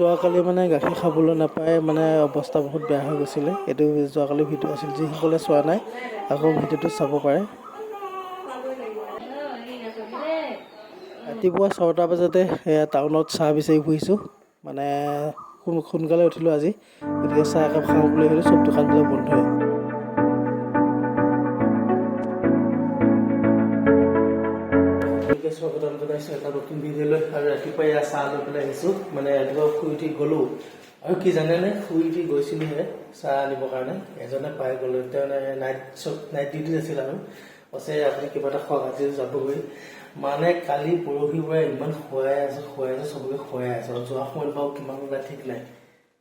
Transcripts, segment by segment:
যোৱাকালি মানে গাখীৰ খাবলৈ নাপায় মানে অৱস্থা বহুত বেয়া হৈ গৈছিলে। এইটো যোৱাকালি ভিডিঅ' আছিল যিসকলে চোৱা নাই আকৌ ভিডিঅ'টো চাব পাৰে। ৰাতিপুৱা ছটা বজাতে এয়া টাউনত চাহ বিচাৰি ফুৰিছোঁ। মানে সোন- সোনকালে উঠিলোঁ আজি। গতিকে চাহ একাপ খাওঁ বুলি ভাবিলোঁ চব দোকানবিলাক বন্ধই গতিকে স্বাগতম জনাইছোঁ এটা নতুন ভিডিঅ'লৈ আৰু ৰাতিপুৱা এয়া চাহ লৈ পেলাই আহিছোঁ। মানে ৰাতিপুৱা শুই উঠি গ'লোঁ। আৰু কি জানেনে, শুই উঠি গৈছিলোঁহে চাহ আনিবৰ কাৰণে। এজনে পাই গ'লোঁ। তেওঁ মানে নাইট চব নাইট ডিউটি আছিল আৰু। কৈছে, আপুনি কিবা এটা খোৱা আজি যাবগৈ। মানে কালি পৰহিৰ পৰা ইমান খুৱাই আছে খুৱাই আছে, চবকে খুৱাই আছে। আৰু যোৱা সময়ত বাৰু কিমান ওলাই ঠিক নাই।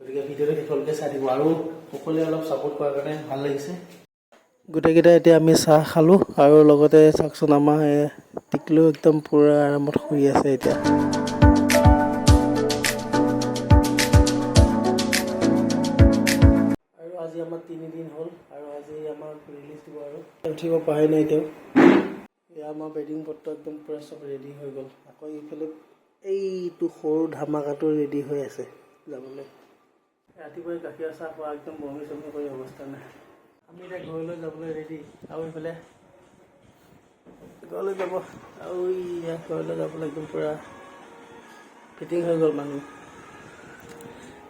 গতিকে ভিডিঅ'টো শেষলৈকে চাই দিব। আৰু সকলোৱে অলপ ছাপোৰ্ট কৰাৰ কাৰণে ভালো লাগিছে। গোটেইকেইটা এতিয়া আমি চাহ খালোঁ আৰু লগতে চাওকচোন আমাৰ টিকলু একদম পূৰা আৰামত শুই আছে এতিয়া। আৰু আজি আমাৰ তিনিদিন হ'ল আৰু আজি আমাক ৰিলিজ দিব আৰু। উঠিব পাৰে নাই এতিয়াও এয়া আমাৰ বেডিং পত্ৰ একদম পূৰা চব ৰেডি হৈ গ'ল। আকৌ এইফালে এইটো সৰু ধামাকাটো ৰেডি হৈ আছে যাবলৈ। ৰাতিপুৱাই গাখীৰ চাহ খোৱা একদম বমি চমি কৰি অৱস্থা নাই। আমি এতিয়া ঘৰলৈ যাবলৈ ৰেডি আৰু এইফালে, ঘৰলৈ যাব। আৰু ইয়া ঘৰলৈ যাবলৈ একদম পূৰা ফিটিং হৈ গ'ল মানুহ।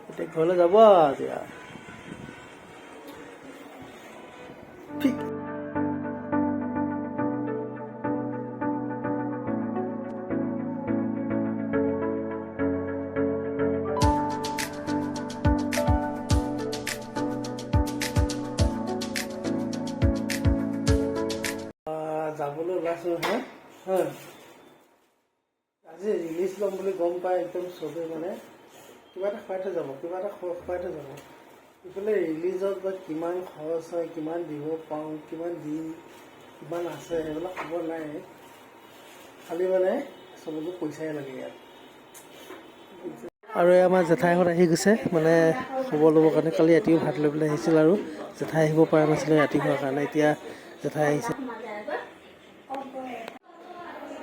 এতিয়া ঘৰলৈ যাব আৰু এতিয়া। ঠিক যাবলৈ ওলাইছোঁ হে আজি ৰিলিজ ল'ম বুলি গম পাই একদম চবেই মানে কিবা এটা খুৱাই থৈ যাব কিবা এটা খুৱাই থৈ যাব। ইফালে ৰিলিজত বা কিমান খৰচ হয় কিমান দিব পাৰোঁ কিমান দিম কিমান আছে সেইবিলাক খবৰ নাই। খালি মানে চবকে পইচাই লাগে ইয়াত। আৰু আমাৰ জেঠাইহঁত আহি গৈছে মানে খবৰ ল'বৰ কাৰণে। কালি ৰাতিও ভাত লৈ পেলাই আহিছিল আৰু। জেঠাই আহিব পৰা নাছিলে ৰাতি হোৱাৰ কাৰণে। এতিয়া জেঠাই আহিছে।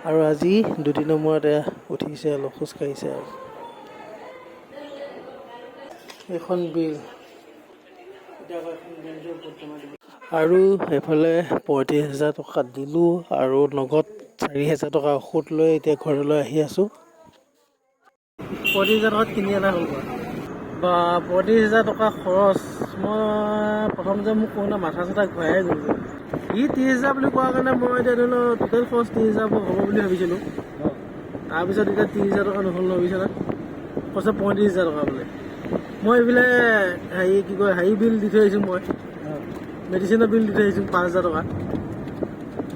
আৰু আজি দুদিনৰ মূৰত উঠিছে অলপ খোজকাঢ়িছে আৰু। এইখন বিল। আৰু এইফালে পঁয়ত্ৰিছ হাজাৰ টকা দিলোঁ আৰু নগদ চাৰি হাজাৰ টকা ঔষধ লৈ এতিয়া ঘৰলৈ আহি আছোঁ। পঁয়ত্ৰিছ হাজাৰ টকাত কিনি অনা হ'ল বা পঁয়ত্ৰিছ হাজাৰ টকা খৰচ মই প্ৰথম যে মোক কওঁতে মাথা চাথা ঘূৰাই গ'লগৈ ই ত্ৰিছ হাজাৰ বুলি কোৱাৰ কাৰণে মই এতিয়া ধৰি লওক টোটেল খৰচ ত্ৰিছ হাজাৰ হ'ব বুলি ভাবিছিলোঁ। তাৰপিছত এতিয়া ত্ৰিছ হাজাৰ টকা নহ'ল নহয় বুজিছেনে? কৈছে পঁয়ত্ৰিছ হাজাৰ টকা বোলে। মই এইফালে হেৰি কি কয় হেৰি বিল দি থৈ আহিছোঁ মই। মেডিচিনৰ বিল দি থৈ আহিছোঁ পাঁচ হাজাৰ টকা।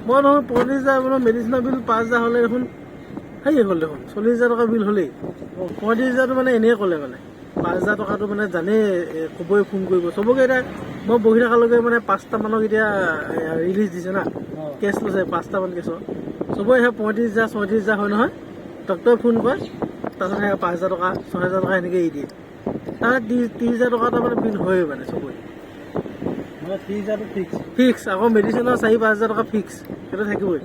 মই নহয় পঁয়ত্ৰিছ হাজাৰ বোলো মেডিচিনৰ বিল পাঁচ হাজাৰ হ'লে দেখোন হেৰি হ'ল দেখোন চল্লিছ হাজাৰ টকা বিল হ'লেই। পঁয়ত্ৰিছ হাজাৰটো মানে এনেই ক'লে মানে। পাঁচ হাজাৰ টকাটো মানে জানেই ক'বই ফোন কৰিব। চবকে এতিয়া মই বহি থকালৈকে মানে পাঁচটামানক এতিয়া ৰিলিজ দিছে না। কেছ লৈছে পাঁচটামান কেছৰ। চবৰে সেই পঁয়ত্ৰিছ হাজাৰ ছয়ত্ৰিছ হাজাৰ হয় নহয়? ডক্টৰে ফোন কৰে তাৰপিছত সেই পাঁচ হাজাৰ টকা ছয় হাজাৰ টকা এনেকৈ এৰি দিয়ে। তাৰ ত্ৰিছ হাজাৰ টকা এটা মানে বিল হয়ে মানে চবৰে। মানে ত্ৰিছ হাজাৰটো ফিক্স ফিক্স আকৌ মেডিচিনৰ চাৰি পাঁচ হাজাৰ টকা ফিক্স সেইটো থাকিবই।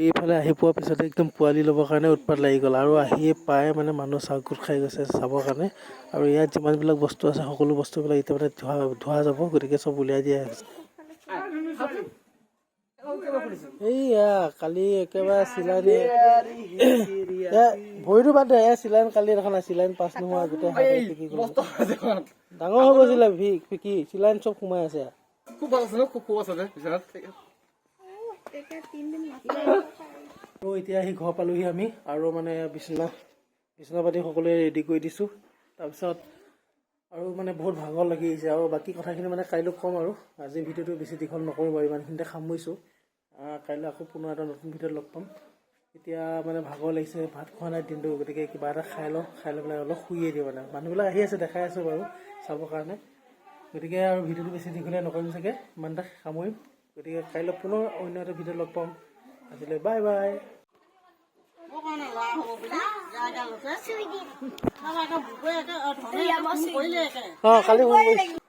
এইফালে আহি পোৱাৰ পিছতে একদম পোৱালি ল'বৰ কাৰণে উৎপাত লাগি গ'ল আৰু আহিয়ে পাই মানে মানুহ গোট খাই গৈছে চাবৰ কাৰণে। আৰু ইয়াত যিমানবিলাক বস্তু আছে সকলো বস্তুবিলাক এতিয়া মানে ধোৱা ধোৱা যাব গতিকে চব উলিয়াই দিয়া হৈছে। এইয়া কালি একেবাৰে চিলাইন ভৰিটো বাদ দে চিলাইন কালি দেখা নাই চিলাইন পাছ নোহোৱা গোটেই। ডাঙৰ হৈ গৈছিলে ভি পিকি চিলাইন চব সোমাই আছে। খুব ভাল আছে খুব খুব আছে এতিয়া আহি ঘৰ পালোহি আমি আৰু মানে বিচনা বিচনা পাতি সকলোৱে ৰেডি কৰি দিছোঁ। তাৰপিছত আৰু মানে বহুত ভাগৰ লাগি আহিছে আৰু বাকী কথাখিনি মানে কাইলৈ ক'ম আৰু। আজি ভিডিঅ'টো বেছি দীঘল নকৰোঁ বাৰু ইমানখিনিতে সামৰিছোঁ। কাইলৈ আকৌ পুনৰ এটা নতুন ভিডিঅ'ত লগ পাম। এতিয়া মানে ভাগৰ লাগিছে ভাত খোৱা নাই দিনটো গতিকে কিবা এটা খাই লওঁ খাই লৈ পেলাই অলপ শুইয়ে দিওঁ মানে। মানুহবিলাক আহি আছে দেখাই আছোঁ বাৰু চাবৰ কাৰণে। গতিকে আৰু ভিডিঅ'টো বেছি দীঘলীয়া নকৰিম চাগে ইমানতে সামৰিম। গতিকে কাইলৈ পুনৰ অন্য এটা ভিডিঅ' লগ পাম। আজিলৈ বাই বাই। অঁ কালি ফোন